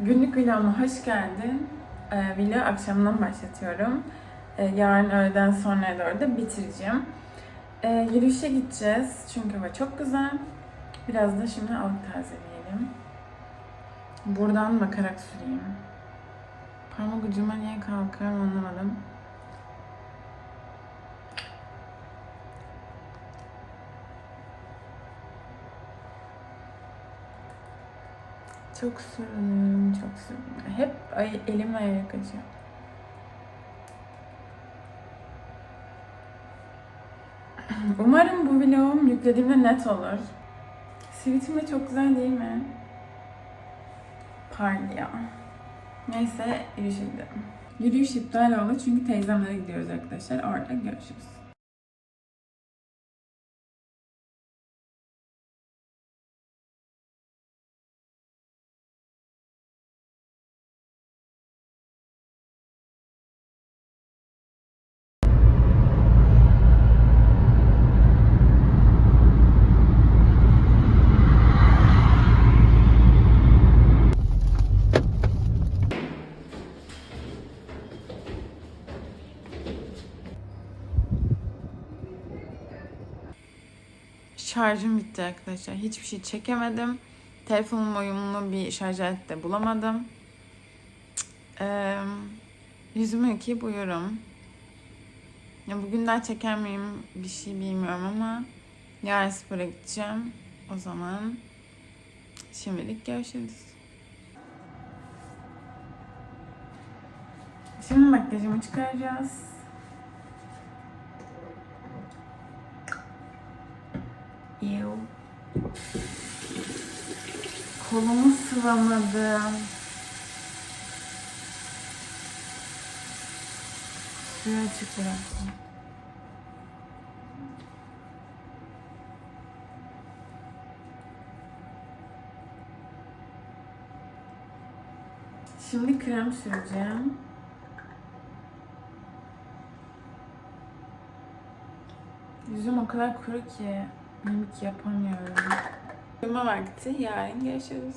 Günlük vloguma hoş geldin. Ee, vlog akşamdan başlatıyorum. Ee, yarın öğleden sonra doğru da bitireceğim. Ee, yürüyüşe gideceğiz çünkü hava çok güzel. Biraz da şimdi alık tazeleyelim. Buradan bakarak süreyim. Parmak ucuma niye kalkıyorum anlamadım. Çok sürdüm, çok sürdüm. Hep ay, elim ayağa kaçıyor. Umarım bu vlogum yüklediğimde net olur. Sivitim de çok güzel değil mi? Parlıyor. Neyse yürüyüşe gidelim. Yürüyüş iptal oldu çünkü teyzemlere gidiyoruz arkadaşlar. Orada görüşürüz. Şarjım bitti arkadaşlar. Hiçbir şey çekemedim. Telefonum uyumlu bir şarj aleti de bulamadım. Ee, yüzümü yıkayıp uyurum. Ya bugün daha çeker miyim bir şey bilmiyorum ama yarın spora gideceğim. O zaman şimdilik görüşürüz. Şimdi makyajımı çıkaracağız. Ew. Kolumu sıvamadım. Suyu açık bıraktım. Şimdi krem süreceğim. Yüzüm o kadar kuru ki mimik yapamıyorum. Uyuma vakti. Yarın görüşürüz.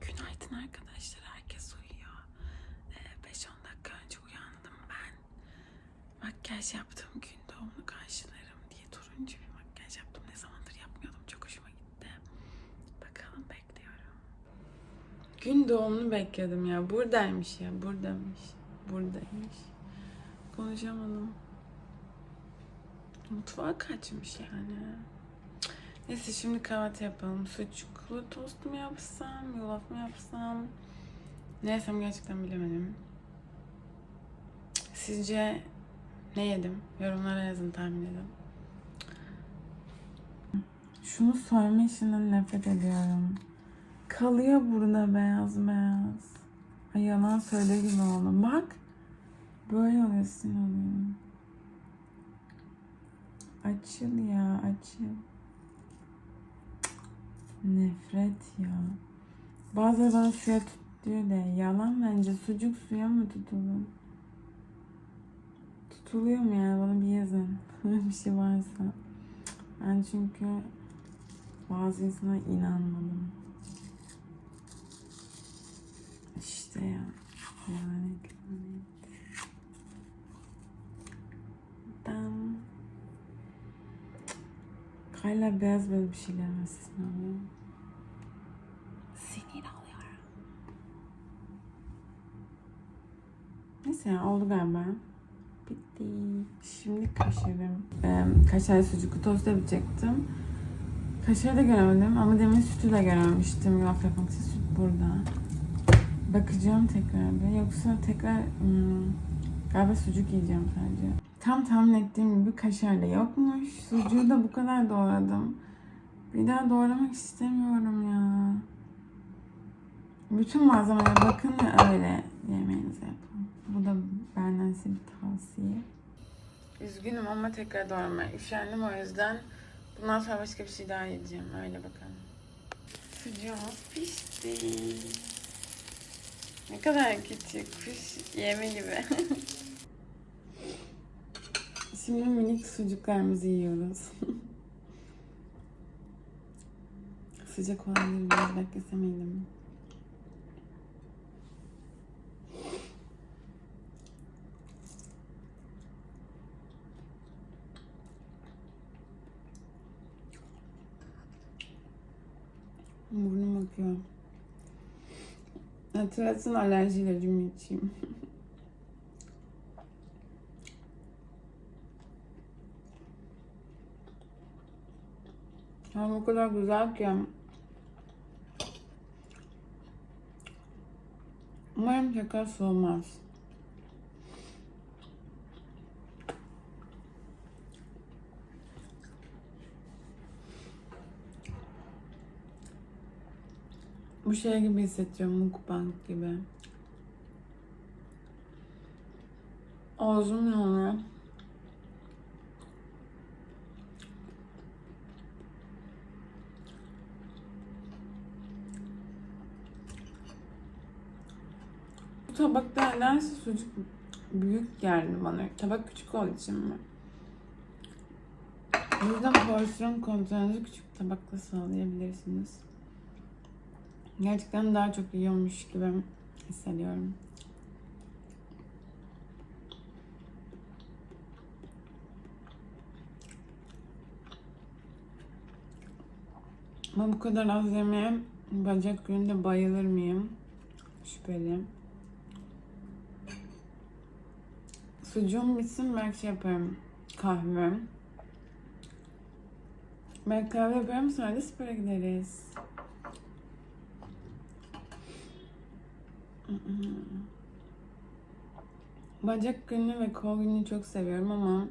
Günaydın arkadaşlar. Herkes uyuyor. Ee, 5-10 dakika önce uyandım ben. Makyaj yaptım. Gün doğumunu karşılarım diye turuncu bir makyaj yaptım. Ne zamandır yapmıyordum. Çok hoşuma gitti. Bakalım bekliyorum. Gün doğumunu bekledim ya. Buradaymış ya. Buradaymış. Buradaymış. Konuşamadım. Mutfağa kaçmış yani. Neyse şimdi kahvaltı yapalım. Sucuklu tost mu yapsam, yulaf mı yapsam? Ne yesem gerçekten bilemedim. Sizce ne yedim? Yorumlara yazın tahmin edin. Şunu soyma işinden nefret ediyorum. Kalıyor burada beyaz beyaz. Ay yalan söylüyor gibi oldum. Bak. Böyle oluyor sinir oluyorum. Açıl ya açıl. Nefret ya. Bazıları bana suya tut diyor de yalan bence sucuk suya mı tutulur? Tutuluyor mu yani bana bir yazın. Bir şey varsa. Ben çünkü bazı insana inanmadım. İşte ya. Lanet Hala beyaz böyle bir şeyler arasın oluyor. Sinir oluyorum. Neyse ya oldu galiba. Bitti. Şimdi kaşarım. Ee, kaşar sucuklu tost yapacaktım. Kaşarı da göremedim ama demin sütü de görememiştim. Yulaf yapmak için süt burada. Bakacağım tekrar bir. Yoksa tekrar hmm, galiba sucuk yiyeceğim sadece. Tam tahmin ettiğim gibi kaşar da yokmuş. Sucuğu da bu kadar doğradım. Bir daha doğramak istemiyorum ya. Bütün malzemelere bakın ve öyle yemeğinizi yapın. Bu da benden size bir tavsiye. Üzgünüm ama tekrar doğramaya üşendim o yüzden bundan sonra başka bir şey daha yiyeceğim. Öyle bakalım. Sucuğumuz pişti. Ne kadar küçük kuş yemi gibi. Şimdi minik sucuklarımızı yiyoruz. Sıcak olanları biraz beklesemeydim. Burnum akıyor. Hatırlatın alerjiyle cümle içeyim. Ama o kadar güzel ki. Umarım tekrar soğumaz. Bu şey gibi hissediyorum, mukbang gibi. Ağzım yanıyor. Bu tabakta nedense sucuk büyük geldi bana. Tabak küçük olduğu için mi? O yüzden porsiyon kontrolünüzü küçük tabakla sağlayabilirsiniz. Gerçekten daha çok yiyormuş gibi hissediyorum. Ama bu kadar az yemeğe bacak gününde bayılır mıyım? Şüpheli. Sucuğum bitsin belki şey yaparım. Kahve. Ben kahve yaparım sonra da spora gideriz. Bacak günü ve kol günü çok seviyorum ama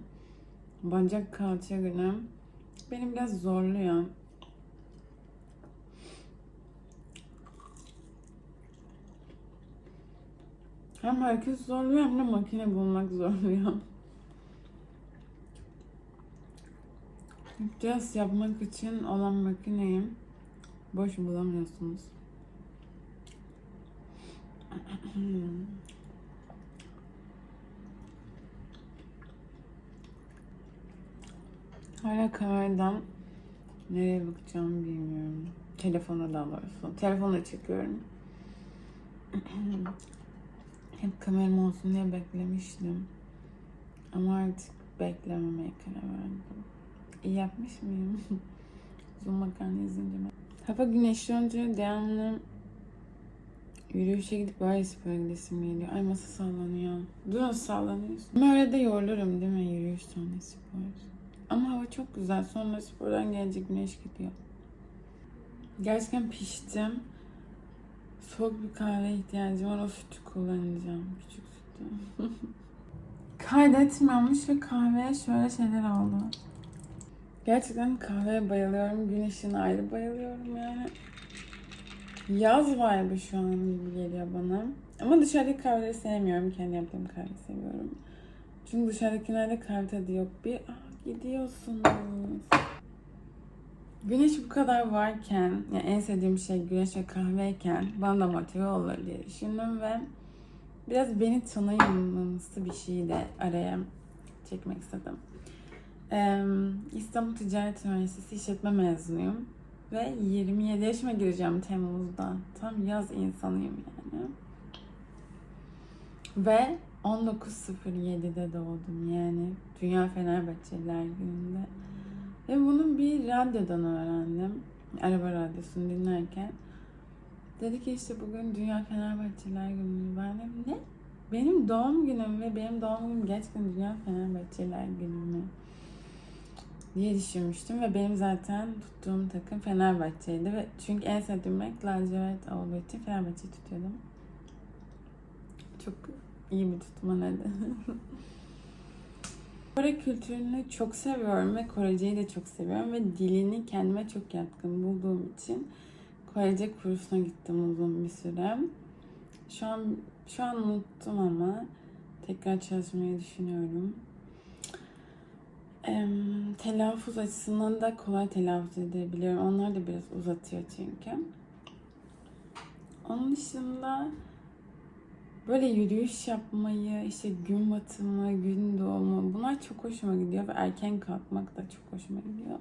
bacak kalça günü beni biraz zorluyor. Hem herkes zorluyor hem de makine bulmak zorluyor. Just yapmak için olan makineyi boş bulamıyorsunuz. Hala kameradan nereye bakacağımı bilmiyorum. Telefona daha doğrusu. Telefona çekiyorum. Hep kameram olsun diye beklemiştim. Ama artık beklememeye karar verdim. İyi yapmış mıyım? Zoom makarna izleyince mi? Hava güneşli önce devamlı yürüyüşe gidip böyle spora gidesim geliyor. Ay masa sallanıyor. Dur nasıl sallanıyorsun? Ama öyle de yorulurum değil mi yürüyüş sonra spor. Ama hava çok güzel. Sonra spordan gelince güneş gidiyor. Gerçekten piştim. Soğuk bir kahve ihtiyacım var. O sütü kullanacağım. Küçük sütü. Kaydetmemiş ve kahveye şöyle şeyler oldu. Gerçekten kahveye bayılıyorum. Gün ışığına ayrı bayılıyorum yani. Yaz vibe'ı şu an gibi geliyor bana. Ama dışarıdaki kahveleri sevmiyorum. Kendi yaptığım kahve seviyorum. Çünkü dışarıdakilerde kahve tadı yok. Bir ah gidiyorsunuz. Güneş bu kadar varken, yani en sevdiğim şey güneş ve kahveyken bana da motive olur diye düşündüm ve biraz beni tanıyımlısı bir şeyi de araya çekmek istedim. Ee, İstanbul Ticaret Üniversitesi İşletme mezunuyum ve 27 yaşıma gireceğim Temmuz'da. Tam yaz insanıyım yani. Ve 19.07'de doğdum yani Dünya Fenerbahçeliler gününde. Ve bunu bir radyodan öğrendim. Araba radyosunu dinlerken. Dedi ki işte bugün Dünya Fenerbahçeliler günü. Ben dedim ne? Benim doğum günüm ve benim doğum günüm gerçekten Dünya Fenerbahçeliler günü mü? diye düşünmüştüm ve benim zaten tuttuğum takım Fenerbahçe'ydi ve çünkü en sevdiğim renk lacivert olduğu için Fenerbahçe'yi tutuyordum. Çok iyi bir tutma nedeni. Kore kültürünü çok seviyorum ve Koreceyi de çok seviyorum ve dilini kendime çok yatkın bulduğum için Korece kursuna gittim uzun bir süre. Şu an şu an unuttum ama tekrar çalışmayı düşünüyorum. Ee, telaffuz açısından da kolay telaffuz edebiliyorum. Onlar da biraz uzatıyor çünkü. Onun dışında böyle yürüyüş yapmayı, işte gün batımı, gün doğumu bunlar çok hoşuma gidiyor ve erken kalkmak da çok hoşuma gidiyor.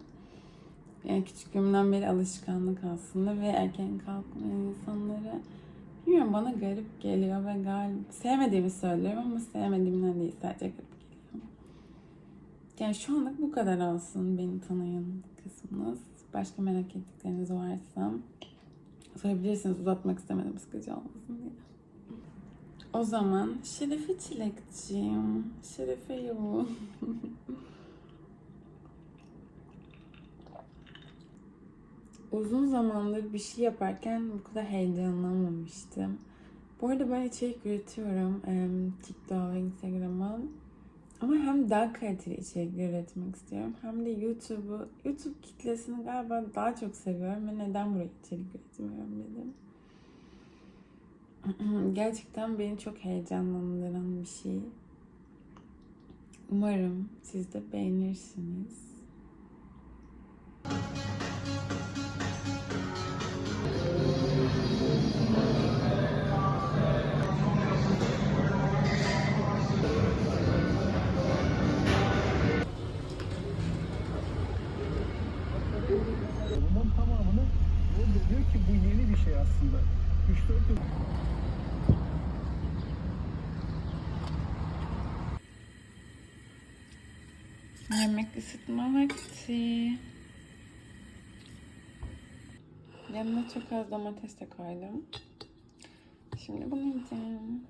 Yani küçüklüğümden beri alışkanlık aslında ve erken kalkmayan insanları bilmiyorum bana garip geliyor ve galiba sevmediğimi söylüyorum ama sevmediğimden değil sadece garip geliyor. Yani şu anlık bu kadar olsun beni tanıyın kısmınız. Başka merak ettikleriniz varsa Sorabilirsiniz uzatmak istemedim sıkıcı olmasın diye. O zaman Şerefe Çilekciğim. Şerefe yoğun. Uzun zamandır bir şey yaparken bu kadar heyecanlanmamıştım. Bu arada ben içerik üretiyorum. TikTok ve Instagram'a. Ama hem daha kaliteli içerikler üretmek istiyorum. Hem de YouTube'u, YouTube kitlesini galiba daha çok seviyorum ve neden buraya içerik üretmiyorum dedim. Gerçekten beni çok heyecanlandıran bir şey. Umarım siz de beğenirsiniz. Bunun tamamını o diyor ki bu yeni bir şey aslında. 3-4 yıl Yemek ısıtma vakti. Yanına çok az domates de koydum. Şimdi bunu yiyeceğim.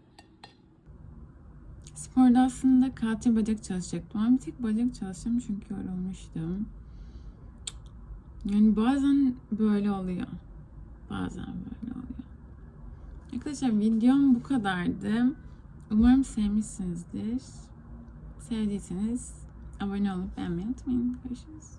Sporda aslında kalça bacak çalışacaktım ama bir tek bacak çalıştım çünkü yorulmuştum. Yani bazen böyle oluyor. Bazen böyle oluyor. Arkadaşlar videom bu kadardı. Umarım sevmişsinizdir. Sevdiyseniz abone olup beğenmeyi unutmayın. Görüşürüz.